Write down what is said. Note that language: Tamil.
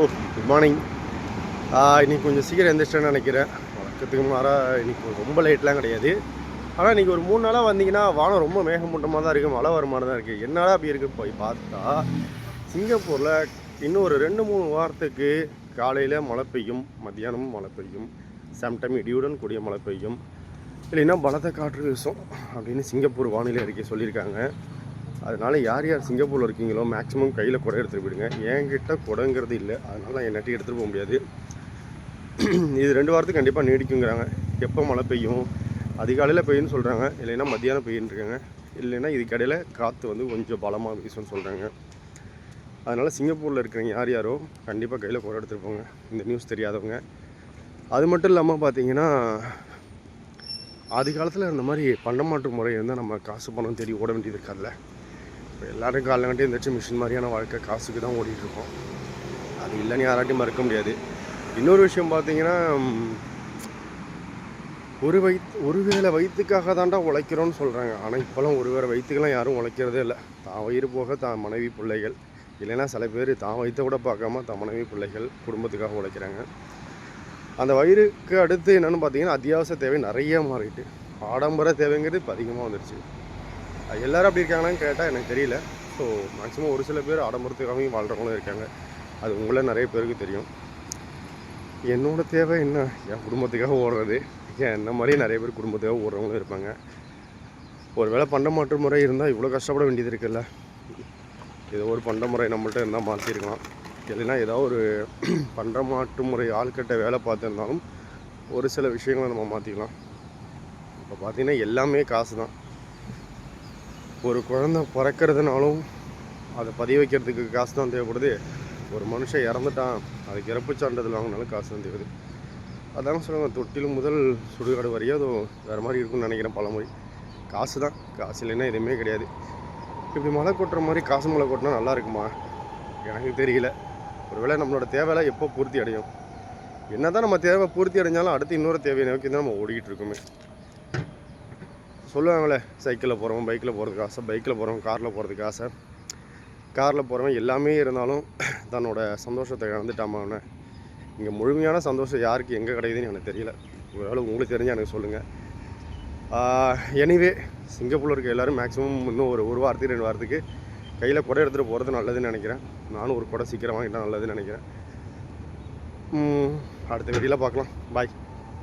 ஓ குட் மார்னிங் இன்றைக்கி கொஞ்சம் சீக்கிரம் எந்திரிச்சிட்டேன்னு நினைக்கிறேன். வழக்கத்துக்கு மாறாக இன்னைக்கு ரொம்ப லேட்லாம் கிடையாது. ஆனால் இன்றைக்கி ஒரு மூணு நாளாக வந்தீங்கன்னா வானம் ரொம்ப மேகமூட்டமாக தான் இருக்குது மழை வர மாதிரி தான் இருக்குது என்னடா அப்படி இருக்குது போய் பார்த்தா சிங்கப்பூரில் இன்னும் ஒரு ரெண்டு மூணு வாரத்துக்கு காலையில் மழை பெய்யும் மத்தியானமும் மழை பெய்யும். சம்டைம் இடியுடன் கூடிய மழை பெய்யும். இல்லைன்னா பலத்த காற்று வீசும் அப்படின்னு சிங்கப்பூர் வானிலை அறிக்கை சொல்லியிருக்காங்க. அதனால் யார் யார் சிங்கப்பூரில் இருக்கீங்களோ மேக்ஸிமம் கையில் குடை எடுத்துகிட்டு போயிடுங்க. என்கிட்ட குடங்கிறது இல்லை. அதனால் நான் என்னட்டி எடுத்துகிட்டு போக முடியாது. இது ரெண்டு வாரத்துக்கு கண்டிப்பாக நீடிக்குங்கிறாங்க. எப்போ மழை பெய்யும்? அதிகாலையில் பெய்யும்னு சொல்கிறாங்க இல்லைன்னா மத்தியானம் பெய்யுன்னு இருக்காங்க. இல்லைன்னா இதுக்கடையில் காற்று வந்து கொஞ்சம் பலமாக வீசும்னு சொல்கிறாங்க அதனால் சிங்கப்பூரில் இருக்கிறவங்க யார் யாரோ கண்டிப்பாக கையில் குறை எடுத்துகிட்டு போங்க. இந்த நியூஸ் தெரியாதவங்க. அது மட்டும் இல்லாமல் பார்த்தீங்கன்னா ஆதி காலத்தில் இந்த மாதிரி பண்டமாற்று முறை இருந்தால் நம்ம காசு பணம் தேடி ஓட வேண்டியது இருக்காதுல்ல. இப்போ எல்லோரும் காலங்கட்டி எந்திரிச்சு மிஷின் மாதிரியான வாழ்க்கை காசுக்கு தான் ஓடிட்டுருக்கோம். அது இல்லைன்னு யாராட்டையும் மறக்க முடியாது. இன்னொரு விஷயம் பார்த்தீங்கன்னா ஒரு வயி ஒரு வேளை வயிற்றுக்காக தாண்டா உழைக்கிறோன்னு சொல்கிறாங்க ஆனால் இப்போலாம் ஒரு வேளை வயிற்றுக்கெல்லாம் யாரும் உழைக்கிறதே இல்லை. தான் வயிறு போக தான் மனைவி பிள்ளைகள். இல்லைன்னா சில பேர் தான் வயிற்ற கூட பார்க்காம தான் மனைவி பிள்ளைகள் குடும்பத்துக்காக உழைக்கிறாங்க. அந்த வயிறுக்கு அடுத்து என்னென்னு பார்த்தீங்கன்னா அத்தியாவசிய தேவை நிறைய மாறிட்டு. ஆடம்பர தேவைங்கிறது இப்போ அதிகமாக வந்துருச்சு. எல்லோரும் அப்படி இருக்காங்களான்னு கேட்டால் எனக்கு தெரியல. ஸோ மேக்ஸிமம் ஒரு சில பேர் ஆடம்பரத்துக்காகவும் வாழ்கிறவங்களும் இருக்காங்க. அது உங்கள நிறைய பேருக்கு தெரியும். என்னோடய தேவை என்ன? என் குடும்பத்துக்காக ஓடுறது. ஏன் என்ன மாதிரி நிறைய பேர் குடும்பத்துக்காக ஓடுறவங்களும் இருப்பாங்க. ஒரு வேளை பண்ட மாற்று முறை இருந்தால் இவ்வளோ கஷ்டப்பட வேண்டியது இருக்குல்ல. ஏதோ ஒரு பண்ட முறை நம்மள்ட்ட இருந்தால் மாற்றிருக்கலாம் இல்லைன்னா ஏதோ ஒரு பண்ட மாற்று முறை ஆள்கிட்ட வேலை பார்த்துருந்தாலும் ஒரு சில விஷயங்களை நம்ம மாற்றிக்கலாம் இப்போ பார்த்திங்கன்னா எல்லாமே காசு தான் ஒரு குழந்தை பிறக்கிறதுனாலும் அதை பதிய வைக்கிறதுக்கு காசு தான் தேவைப்படுது. ஒரு மனுஷன் இறந்துட்டான் அதுக்கு இறப்பு சான்றிதழ் வாங்கினாலும் காசு தான் தேவைப்படுது. அதாங்க சொல்லுவாங்க தொட்டிலும் முதல் சுடுகாடு வரையும் அதுவும் வேறு மாதிரி இருக்கும்னு நினைக்கிறேன் பழமொழி. காசு தான் காசு இல்லைன்னா எதுவுமே கிடையாது. இப்படி மழை கொட்டுற மாதிரி காசு மழை கொட்டினா நல்லா இருக்குமா? எனக்கு தெரியல. ஒருவேளை நம்மளோட தேவையெல்லாம் எப்போ பூர்த்தி அடையும்? என்ன தான் நம்ம தேவை பூர்த்தி அடைஞ்சாலும் அடுத்து இன்னொரு தேவையை நோக்கி தான் நம்ம ஓடிக்கிட்டு இருக்கோமே. சொல்லுவாங்களே சைக்கிளில் போகிறவன் பைக்கில் போகிறதுக்கு ஆசை பைக்கில் போகிறவன் காரில் போகிறதுக்கு ஆசை. காரில் போகிறவன் எல்லாமே இருந்தாலும் தன்னோட சந்தோஷத்தை இழந்துட்டாமா இங்கே முழுமையான சந்தோஷம் யாருக்கு எங்கே கிடைக்குதுன்னு எனக்கு தெரியல. ஒருவேளை உங்களுக்கு தெரிஞ்சு எனக்கு சொல்லுங்கள் எனிவே சிங்கப்பூரில் இருக்க எல்லோரும் மேக்ஸிமம் இன்னும் ஒரு ஒரு வாரத்துக்கு ரெண்டு வாரத்துக்கு கையில் குடை எடுத்துகிட்டு போகிறது நல்லதுன்னு நினைக்கிறேன். நானும் ஒரு குடை சீக்கிரம் வாங்கிட்டால் நல்லதுன்னு நினைக்கிறேன். அடுத்த வீடியோவில் பார்க்கலாம். பாய்